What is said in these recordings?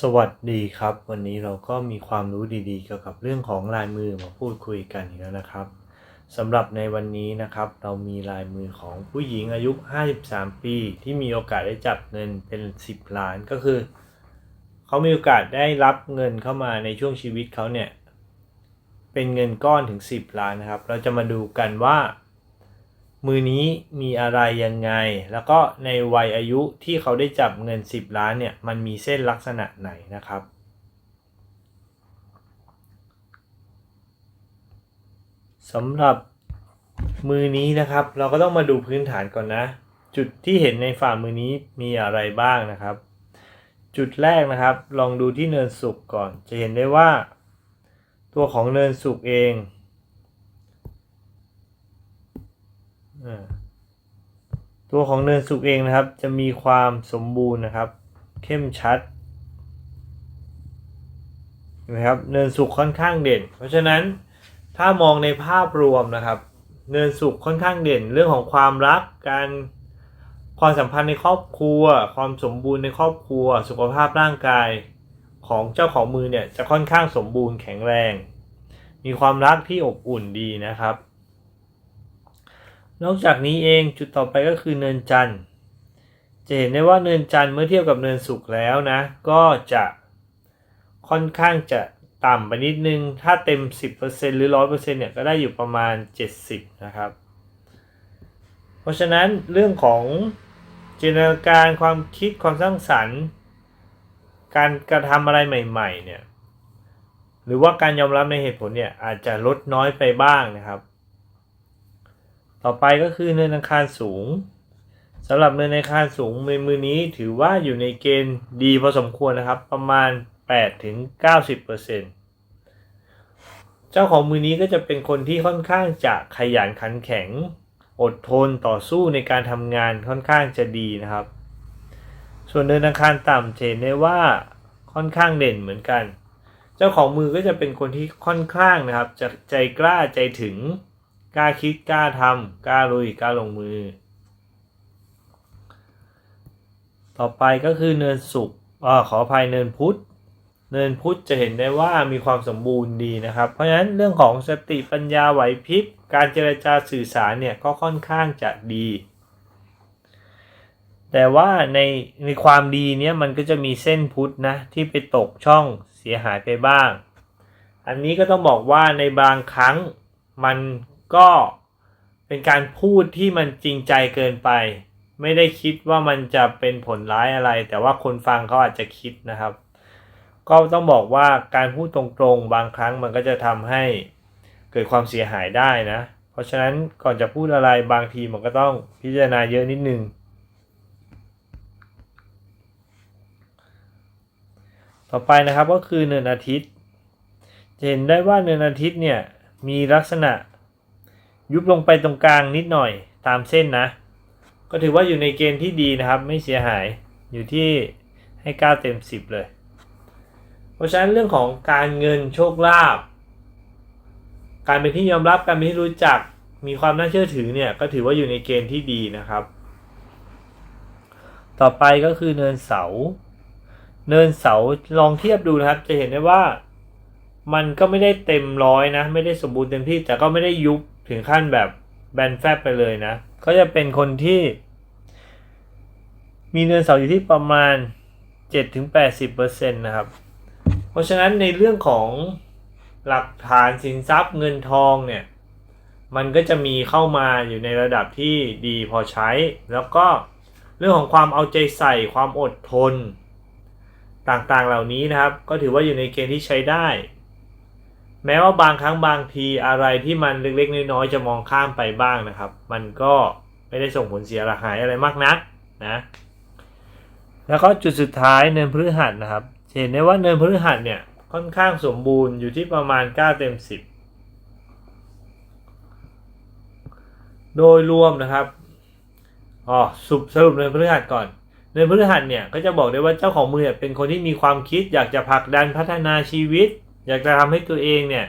สวัสดีครับ วันนี้เราก็มีความรู้ดีๆ เกี่ยวกับเรื่องของลายมือมาพูดคุยกันอีกแล้วนะครับสำหรับในวันนี้นะครับ เรามีลายมือของผู้หญิงอายุ 53 ปี ที่มีโอกาสได้จับเงินเป็น 10 ล้านก็คือ เขามีโอกาสได้รับเงินเข้ามาในช่วงชีวิตเขาเนี่ย เป็นเงินก้อนถึง 10 ล้านนะครับ เราจะมาดูกันว่า มือนี้มีอะไรยังไง แล้วก็ในวัยอายุที่เขาได้จับเงิน 10 ล้านเนี่ยมันมีเส้นลักษณะไหนนะครับ สำหรับมือนี้นะครับ เราก็ต้องมาดูพื้นฐานก่อนนะ จุดที่เห็นในฝ่ามือนี้มีอะไรบ้างนะครับ จุดแรกนะครับ ลองดูที่เนินสุกก่อน จะเห็นได้ว่า ตัวของเนินสุกเอง อ่า ตัวของเนินสุกเองนะครับ จะมีความสมบูรณ์นะครับ เข้มชัดเห็นไหมครับเนินสุกค่อนข้างเด่น เพราะฉะนั้นถ้ามองในภาพรวมนะครับ เนินสุกค่อนข้างเด่น เรื่องของความรักการความสัมพันธ์ในครอบครัว ความสมบูรณ์ในครอบครัว สุขภาพร่างกายของเจ้าของมือเนี่ยจะค่อนข้างสมบูรณ์แข็งแรง มีความรักที่อบอุ่นดีนะครับ นอกจากนี้เองจุดต่อไปก็คือเนินจันทร์จะเห็นได้ว่าเนินจันทร์เมื่อเทียบกับเนินสุกแล้วนะ ก็จะค่อนข้างจะต่ำไปนิดนึง ถ้าเต็ม 10%หรือ 100%เนี่ยก็ได้อยู่ประมาณ 70 นะครับ เพราะฉะนั้นเรื่องของจินตนาการความคิดความสร้างสรรค์ การกระทำอะไรใหม่ๆเนี่ยหรือว่าการยอมรับในเหตุผลเนี่ยอาจจะลดน้อยไปบ้างนะครับ ต่อไปก็คือเนินอังคารสูงสำหรับเนินอังคารสูงในมือนี้ถือว่าอยู่ในเกณฑ์ดีพอสมควรนะครับ ประมาณ8ถึง90%เจ้าของมือนี้ก็จะเป็นคนที่ค่อนข้างจะขยันขันแข็ง อดทนต่อสู้ในการทำงานค่อนข้างจะดีนะครับ ส่วนเนินอังคารต่ำเห็นได้ว่าค่อนข้างเด่นเหมือนกัน เจ้าของมือก็จะเป็นคนที่ค่อนข้างนะครับจะใจกล้าใจถึง กล้าคิดกล้าทำกล้าลุยกล้าลงมือ ต่อไปก็คือเนินสุกอขออภัยเนินพุธเนินพุธจะเห็นได้ว่ามีความสมบูรณ์ดีนะครับ เพราะฉะนั้นเรื่องของสติปัญญาไหวพริบการเจรจาสื่อสารเนี่ยก็ค่อนข้างจะดี แต่ว่าในในความดีเนี้ยมันก็จะมีเส้นพุธนะที่ไปตกช่องเสียหายไปบ้าง อันนี้ก็ต้องบอกว่าในบางครั้งมัน ก็เป็นการพูดที่มันจริงใจเกินไป ไม่ได้คิดว่ามันจะเป็นผลร้ายอะไร แต่ว่าคนฟังเขาอาจจะคิดนะครับ ก็ต้องบอกว่าการพูดตรงๆ บางครั้งมันก็จะทำให้เกิดความเสียหายได้นะ เพราะฉะนั้นก่อนจะพูดอะไรบางทีมันก็ต้องพิจารณาเยอะนิดนึง ต่อไปนะครับก็คือเนินอาทิตย์ จะเห็นได้ว่าเนินอาทิตย์เนี่ยมีลักษณะ ยุบลงไปตรงกลางนิดหน่อยตามเส้นนะ ก็ถือว่าอยู่ในเกณฑ์ที่ดีนะครับ ไม่เสียหายอยู่ที่ให้ 9 เต็ม 10 เลย เพราะฉะนั้นเรื่องของการเงินโชคลาภการเป็นที่ยอมรับการเป็นที่รู้จักมีความน่าเชื่อถือเนี่ยก็ถือว่าอยู่ในเกณฑ์ที่ดีนะครับ ต่อไปก็คือเนินเสา เนินเสาลองเทียบดูนะครับ จะเห็นได้ว่ามันก็ไม่ได้เต็มร้อยนะ ไม่ได้สมบูรณ์เต็มที่แต่ก็ไม่ได้ยุบ ถึงขั้นแบบแบนแฟบไปเลยนะ ก็จะเป็นคนที่ มีเนินเสาอยู่ที่ประมาณ 7-80%นะครับ เพราะฉะนั้นในเรื่องของหลักฐานสินทรัพย์เงินทองเนี่ย มันก็จะมีเข้ามาอยู่ในระดับที่ดีพอใช้ แล้วก็เรื่องของความเอาใจใส่ความอดทน ต่างๆเหล่านี้นะครับ ก็ถือว่าอยู่ในเกณฑ์ที่ใช้ได้ แม้ว่าบางครั้งบางทีอะไรที่มันเล็กๆน้อยๆจะมองข้ามไปบ้างนะครับ มันก็ไม่ได้ส่งผลเสียหายอะไรมากนักนะแล้วก็จุดสุดท้ายเนินพฤหัสนะครับ เห็นได้ว่าเนินพฤหัสเนี่ยค่อนข้างสมบูรณ์อยู่ที่ประมาณ 9 เต็ม 10 โดยรวมนะครับอ๋อสุสรุปเนินพฤหัสก่อนเนินพฤหัสเนี่ยก็จะบอกได้ว่าเจ้าของมือเนี่ยเป็นคนที่มีความคิดอยากจะผลักดันพัฒนาชีวิต อยากจะทำให้ตัวเองเนี่ย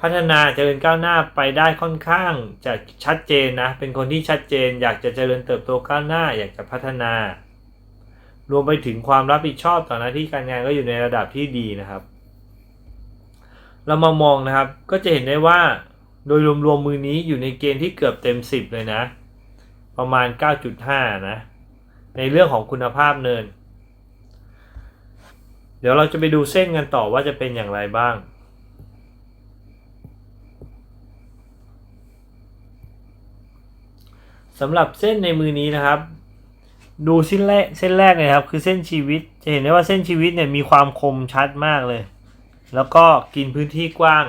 พัฒนาเจริญก้าวหน้าไปได้ค่อนข้างจะชัดเจนนะ เป็นคนที่ชัดเจน อยากจะเจริญเติบโตก้าวหน้า อยากจะพัฒนา รวมไปถึงความรับผิดชอบต่อหน้าที่การงานก็อยู่ในระดับที่ดีนะครับ เรามามองนะครับ ก็จะเห็นได้ว่าโดยรวมๆมือนี้อยู่ในเกณฑ์ที่เกือบเต็ม 10 เลยนะ ประมาณ 9.5 นะ ในเรื่องของคุณภาพเนิน เดี๋ยวเราจะไปดูเส้นกันต่อว่าจะเป็นอย่างไรบ้าง สำหรับเส้นในมือนี้นะครับ ดูเส้นแรกเส้นแรกเลยครับ คือเส้นชีวิตจะเห็นได้ว่าเส้นชีวิตเนี่ยมีความคมชัดมากเลย แล้วก็กินพื้นที่กว้าง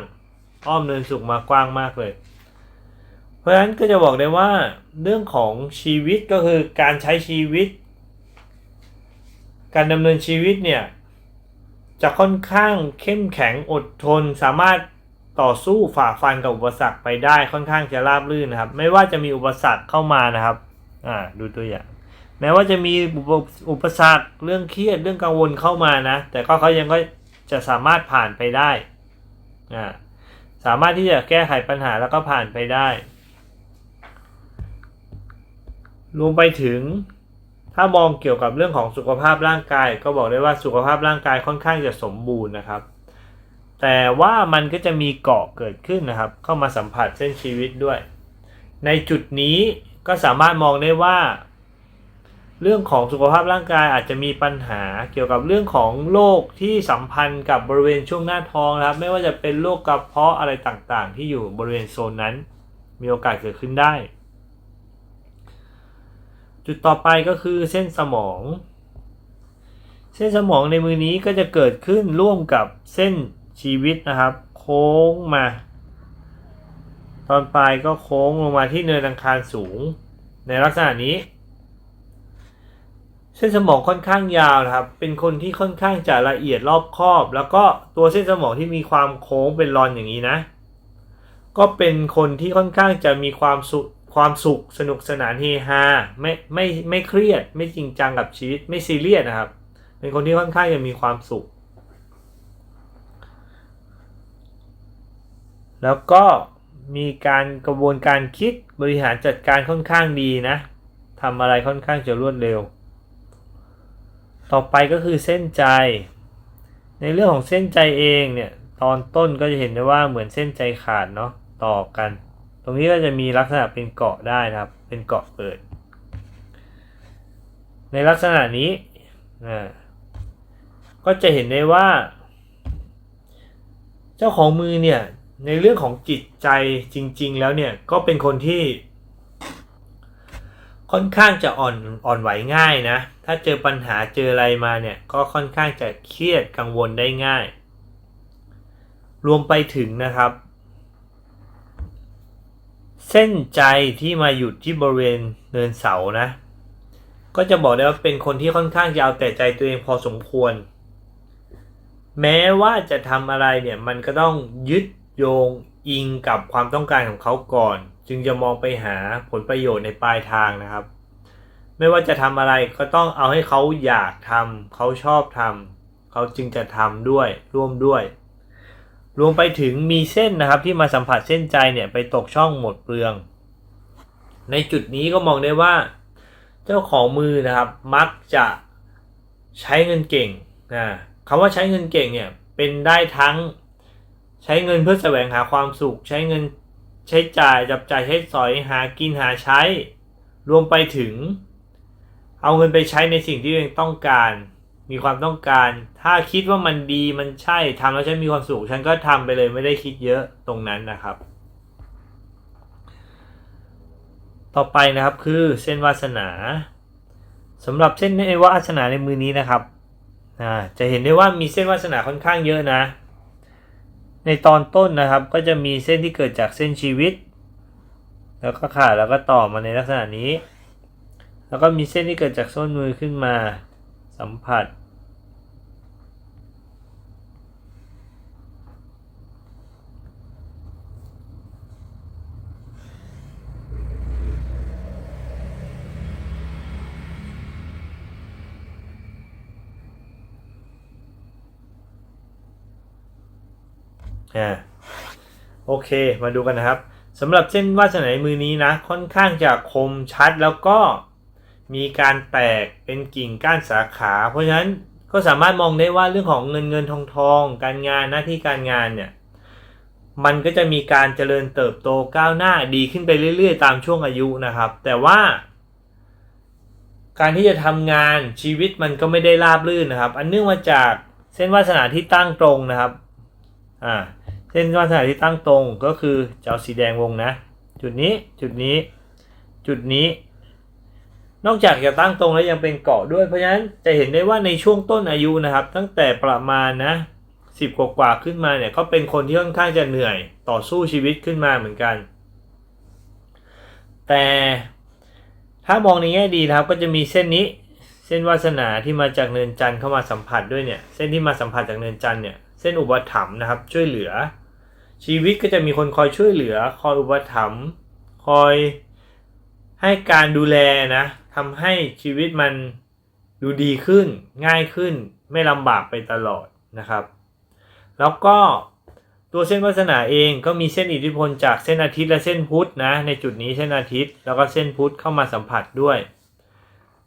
อ้อมเนินสุกมากว้างมากเลย เพราะฉะนั้นก็จะบอกได้ว่าเรื่องของชีวิตก็คือการใช้ชีวิต การดำเนินชีวิตเนี่ย จะค่อนข้างเข้มแข็งอดทน สามารถต่อสู้ฝ่าฟันกับอุปสรรคไปได้ค่อนข้างจะราบรื่นนะครับ ไม่ว่าจะมีอุปสรรคเข้ามานะครับอ่าดูตัวอย่าง แม้ว่าจะมีอุปสรรคเรื่องเครียดเรื่องกังวลเข้ามานะ แต่ก็เขายังก็จะสามารถผ่านไปได้อ่าสามารถที่จะแก้ไขปัญหาแล้วก็ผ่านไปได้ รวมไปถึง ถ้ามองเกี่ยวกับเรื่องของสุขภาพร่างกาย ก็บอกได้ว่าสุขภาพร่างกายค่อนข้างจะสมบูรณ์นะครับ แต่ว่ามันก็จะมีเกาะเกิดขึ้นนะครับ เข้ามาสัมผัสเส้นชีวิตด้วย ในจุดนี้ก็สามารถมองได้ว่า เรื่องของสุขภาพร่างกายอาจจะมีปัญหาเกี่ยวกับเรื่องของโรคที่สัมพันธ์กับบริเวณช่วงหน้าท้องนะครับ ไม่ว่าจะเป็นโรคกระเพาะอะไรต่างๆ ที่อยู่บริเวณโซนนั้น มีโอกาสเกิดขึ้นได้ จุดต่อไปก็คือเส้นสมอง เส้นสมองในมือนี้ก็จะเกิดขึ้นร่วมกับเส้นชีวิตนะครับ โค้งมา ตอนปลายก็โค้งลงมาที่เนินอังคารสูง ในลักษณะนี้ เส้นสมองค่อนข้างยาวนะครับ เป็นคนที่ค่อนข้างจะละเอียดรอบคอบ แล้วก็ตัวเส้นสมองที่มีความโค้งเป็นรอนอย่างนี้นะ ก็เป็นคนที่ค่อนข้างจะมีความสุข ความสุขสนุกสนานเฮฮาไม่ไม่ไม่เครียด ไม่จริงจังกับชีวิตไม่ซีเรียสนะครับ เป็นคนที่ค่อนข้างจะมีความสุข แล้วก็มีการกระบวนการคิดบริหารจัดการค่อนข้างดีนะทำอะไรค่อนข้างจะรวดเร็ว ต่อไปก็คือเส้นใจ ในเรื่องของเส้นใจเองเนี่ยตอนต้นก็จะเห็นได้ว่าเหมือนเส้นใจขาดเนาะต่อกัน ตรงนี้ก็จะมีลักษณะเป็นเกาะได้นะครับ เป็นเกาะเปิด ในลักษณะนี้ก็จะเห็นได้ว่า เจ้าของมือเนี่ย ในเรื่องของจิตใจจริง ๆ แล้วเนี่ยก็เป็นคนที่ ค่อนข้างจะอ่อนอ่อนไหวง่ายนะ ถ้าเจอปัญหาเจออะไรมาเนี่ย ก็ค่อนข้างจะเครียดกังวลได้ง่าย รวมไปถึงนะครับ เส้นใจที่มาหยุดที่บริเวณเนินเสานะ ก็จะบอกได้ว่าเป็นคนที่ค่อนข้างจะเอาแต่ใจตัวเองพอสมควร แม้ว่าจะทำอะไรเนี่ยมันก็ต้องยึดโยงอิงกับความต้องการของเขาก่อน จึงจะมองไปหาผลประโยชน์ในปลายทางนะครับ ไม่ว่าจะทำอะไรก็ต้องเอาให้เขาอยากทำเขาชอบทำเขาจึงจะทำด้วยร่วมด้วย รวมไปถึงมีเส้นนะครับที่มาสัมผัสเส้นใจเนี่ยไปตกช่องหมดเปลือง ในจุดนี้ก็มองได้ว่า เจ้าของมือนะครับมักจะใช้เงินเก่งนะคำว่าใช้เงินเก่งเนี่ยเป็นได้ทั้งใช้เงินเพื่อแสวงหาความสุข ใช้เงินใช้จ่ายจับจ่ายใช้สอยหากินหาใช้ รวมไปถึง เอาเงินไปใช้ในสิ่งที่ตัวเองต้องการ มีความต้องการ ถ้าคิดว่ามันดีมันใช่ทำแล้วฉันมีความสุขฉันก็ทำไปเลยไม่ได้คิดเยอะตรงนั้นนะครับ ต่อไปนะครับคือเส้นวาสนาสำหรับเส้นในวาสนาในมือนี้นะครับจะเห็นได้ว่ามีเส้นวาสนาค่อนข้างเยอะนะ ในตอนต้นนะครับก็จะมีเส้นที่เกิดจากเส้นชีวิต แล้วก็ขาดแล้วก็ต่อมาในลักษณะนี้ แล้วก็มีเส้นที่เกิดจากส้นมือขึ้นมาสัมผัส อ่าโอเคมาดูกันนะครับสำหรับเส้นวาสนาในมือนี้นะค่อนข้างจะคมชัดแล้วก็มีการแตกเป็นกิ่งก้านสาขา เพราะฉะนั้นก็สามารถมองได้ว่าเรื่องของเงินเงินทองทองการงานหน้าที่การงานเนี่ยมันก็จะมีการเจริญเติบโตก้าวหน้าดีขึ้นไปเรื่อย ๆ ตามช่วงอายุนะครับ แต่ว่า การที่จะทำงานชีวิตมันก็ไม่ได้ราบรื่นนะครับ อันเนื่องมาจากเส้นวาสนาที่ตั้งตรงนะครับอ่า เส้นวาสนาที่ตั้งตรงก็คือจะเอาสีแดงวงนะ จุดนี้จุดนี้ จุดนี้ นอกจากจะตั้งตรงแล้วยังเป็นเกาะด้วย เพราะฉะนั้นจะเห็นได้ว่าในช่วงต้นอายุนะครับ ตั้งแต่ประมาณนะสิบกว่าขึ้นมาเนี่ยเขาเป็นคนที่ค่อนข้างจะเหนื่อยต่อสู้ชีวิตขึ้นมาเหมือนกัน แต่ถ้ามองในแง่ดีนะครับก็จะมีเส้นนี้เส้นวาสนาที่มาจากเนินจันทร์เข้ามาสัมผัสด้วยเนี่ยเส้นที่มาสัมผัสจากเนินจันทร์เนี่ยเส้นอุปถัมภ์นะครับช่วยเหลือ ชีวิตก็จะมีคนคอยช่วยเหลือ คอยอุปถัมภ์คอยให้การดูแลนะทำให้ชีวิตมันดูดีขึ้น ง่ายขึ้น ไม่ลำบากไปตลอดนะครับ แล้วก็ตัวเส้นวาสนาเองก็มีเส้นอิทธิพลจากเส้นอาทิตย์และเส้นพุธนะ ในจุดนี้เส้นอาทิตย์แล้วก็เส้นพุธเข้ามาสัมผัสด้วย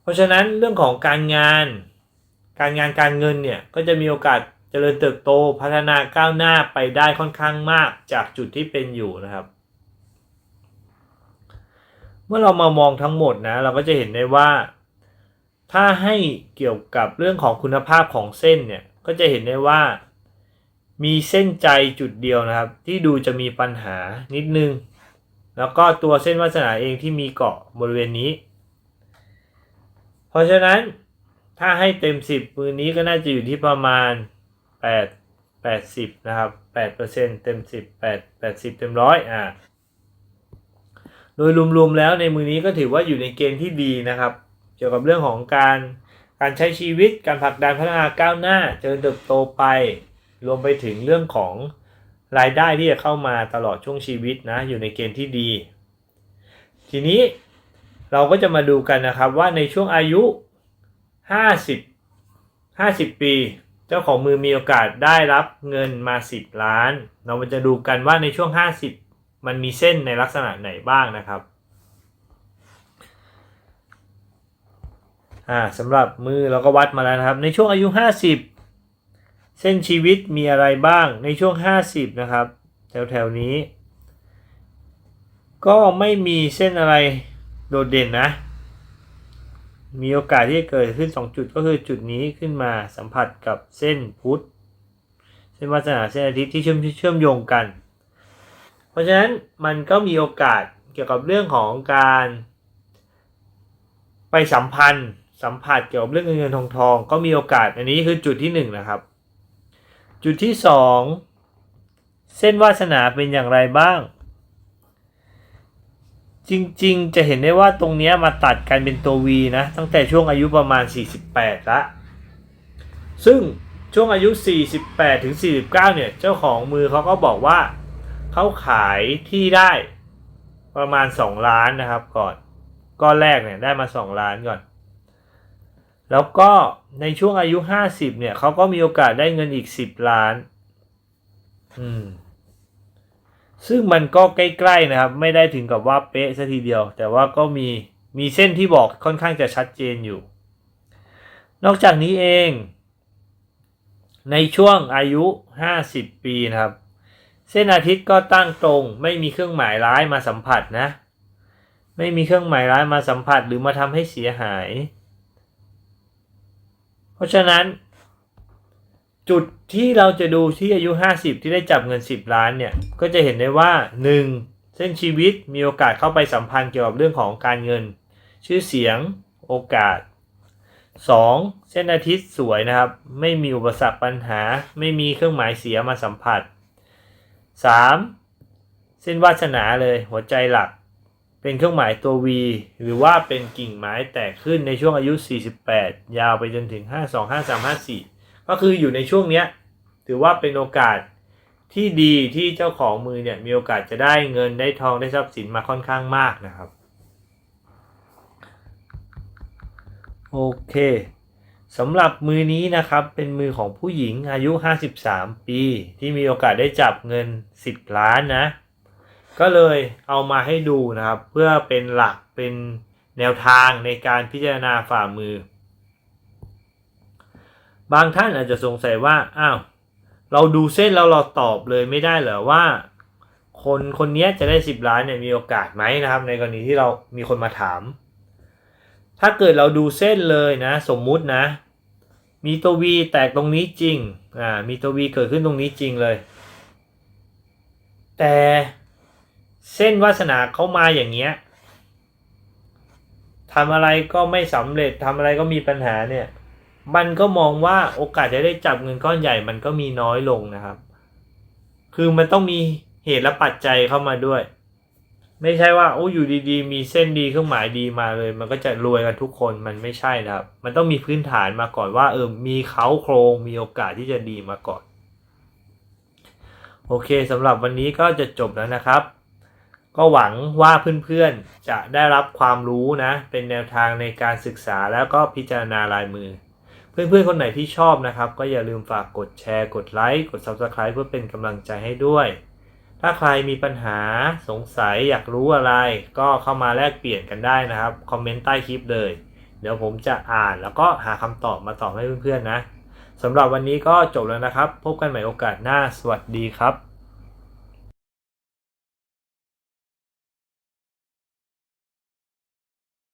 เพราะฉะนั้นเรื่องของการงาน การงานการเงินเนี่ยก็จะมีโอกาส จริญเติบโตพัฒนาก้าวหน้าไปได้ค่อนข้างมากจากจุดที่เป็นอยู่นะครับ เมื่อเรามามองทั้งหมดนะเราก็จะเห็นได้ว่า ถ้าให้เกี่ยวกับเรื่องของคุณภาพของเส้นเนี่ยก็จะเห็นได้ว่า มีเส้นใจจุดเดียวนะครับ ที่ดูจะมีปัญหานิดนึง แล้วก็ตัวเส้นวาสนาเองที่มีเกาะบริเวณนี้ เพราะฉะนั้นถ้าให้เต็ม 10 มือนี้ก็น่าจะอยู่ที่ประมาณ 8 80นะครับ8%เปอร์เซ็นต์เต็ม10 8 80เต็มร้อยอ่าโดยรวมๆแล้วในมือนี้ก็ถือว่าอยู่ในเกณฑ์ที่ดีนะครับ เกี่ยวกับเรื่องของการการใช้ชีวิตการผลักดันพัฒนาก้าวหน้าเจริญเติบโตไป รวมไปถึงเรื่องของรายได้ที่จะเข้ามาตลอดช่วงชีวิตนะอยู่ในเกณฑ์ที่ดี ทีนี้เราก็จะมาดูกันนะครับว่าในช่วงอายุ 50 50 ปี เจ้าของมือมีโอกาสได้รับเงินมา 10 ล้าน เรามาจะดูกันว่าในช่วง 50 มันมีเส้นในลักษณะไหนบ้างนะครับอ่าสำหรับมือเราก็วัดมาแล้วนะครับ ในช่วงอายุ 50 เส้นชีวิตมีอะไรบ้างในช่วง 50 นะครับแถวแถวนี้ ก็ไม่มีเส้นอะไรโดดเด่นนะ มีโอกาสที่จะเกิดขึ้น 2 จุดก็คือจุดนี้ขึ้นมาสัมผัสกับเส้นพุธเส้นวาสนาเส้นอาทิตย์ที่เชื่อมเชื่อมโยงกัน เพราะฉะนั้นมันก็มีโอกาสเกี่ยวกับเรื่องของการ ไปสัมพันธ์ สัมผัสเกี่ยวกับเรื่องเงินเงินทองทองก็มีโอกาสอันนี้คือจุดที่หนึ่งนะครับ จุดที่สองเส้นวาสนาเป็นอย่างไรบ้าง จริงๆ จะเห็นได้ว่าตรงนี้มาตัดกันเป็นตัว V นะ ตั้งแต่ช่วงอายุประมาณ 48 ละ ซึ่งช่วงอายุ 48 ถึง 49 เนี่ย เจ้าของมือเขาก็บอกว่า เขาขายที่ได้ประมาณ 2 ล้านนะครับก่อนก้อนแรกเนี่ยได้มา 2 ล้านก่อน แล้วก็ในช่วงอายุ 50 เนี่ยเขาก็มีโอกาสได้เงินอีก 10 ล้าน อืม ซึ่งมันก็ใกล้ๆนะครับ ไม่ได้ถึงกับว่าเป๊ะซะทีเดียว แต่ว่าก็มีมีเส้นที่บอกค่อนข้างจะชัดเจนอยู่ นอกจากนี้เอง ในช่วงอายุ 50 ปีนะครับ เส้นอาทิตย์ก็ตั้งตรง ไม่มีเครื่องหมายร้ายมาสัมผัสนะ ไม่มีเครื่องหมายร้ายมาสัมผัสหรือมาทำให้เสียหาย เพราะฉะนั้น จุดที่เราจะดูที่อายุ 50 ที่ได้จับเงิน 10 ล้านเนี่ย ก็จะเห็นได้ว่า 1. เส้นชีวิตมีโอกาสเข้าไปสัมพันธ์เกี่ยวกับเรื่องของการเงิน ชื่อเสียงโอกาส 2. เส้นอาทิตย์สวยนะครับ ไม่มีอุปสรรคปัญหา ไม่มีเครื่องหมายเสียมาสัมผัส 3. เส้นวาสนาเลยหัวใจหลัก เป็นเครื่องหมายตัว V หรือว่าเป็นกิ่งไม้แตกขึ้นในช่วงอายุ 48 ยาวไปจนถึง 52 53 54 ก็คืออยู่ในช่วงเนี้ยถือว่าเป็นโอกาสที่ดีที่เจ้าของมือเนี่ยมีโอกาสจะได้เงินได้ทองได้ทรัพย์สินมาค่อนข้างมากนะครับ โอเคสำหรับมือนี้นะครับเป็นมือของผู้หญิงอายุ 53 ปี ที่มีโอกาสได้จับเงิน 10 ล้านนะ ก็เลยเอามาให้ดูนะครับ เพื่อเป็นหลักเป็นแนวทางในการพิจารณาฝ่ามือ บางท่านอาจจะสงสัยว่า อ้าว เราดูเส้นแล้วเราตอบเลยไม่ได้เหรอว่า คนคนนี้จะได้สิบล้านเนี่ยมีโอกาสไหมนะครับ ในกรณีที่เรามีคนมาถาม ถ้าเกิดเราดูเส้นเลยนะ สมมุตินะ มีตัววีแตกตรงนี้จริง อ่า มีตัววีเกิดขึ้นตรงนี้จริงเลย แต่เส้นวาสนาเขามาอย่างเงี้ยทำอะไรก็ไม่สำเร็จทำอะไรก็มีปัญหาเนี่ย มันก็มองว่าโอกาสจะได้จับเงินก้อนใหญ่มันก็มีน้อยลงนะครับ คือมันต้องมีเหตุและปัจจัยเข้ามาด้วย ไม่ใช่ว่าโอ้อยู่ดีๆ มีเส้นดีเครื่องหมายดีมาเลย มันก็จะรวยกันทุกคนมันไม่ใช่นะครับ มันต้องมีพื้นฐานมาก่อนว่าเออมีเขาโครงมีโอกาสที่จะดีมาก่อน โอเคสำหรับวันนี้ก็จะจบแล้วนะครับ ก็หวังว่าเพื่อนๆจะได้รับความรู้นะ เป็นแนวทางในการศึกษาแล้วก็พิจารณาลายมือ เพื่อนๆ คนไหนที่ชอบนะครับ ก็อย่าลืมฝากกดแชร์ กดไลค์ กด Subscribe เพื่อเป็นกำลังใจให้ด้วย ถ้าใครมีปัญหาสงสัยอยากรู้อะไร ก็เข้ามาแลกเปลี่ยนกันได้นะครับ คอมเมนต์ใต้คลิปเลย เดี๋ยวผมจะอ่านแล้วก็หาคำตอบมาตอบให้เพื่อนๆนะสำหรับวันนี้ก็จบแล้วนะครับ พบกันใหม่โอกาสหน้า สวัสดีครับ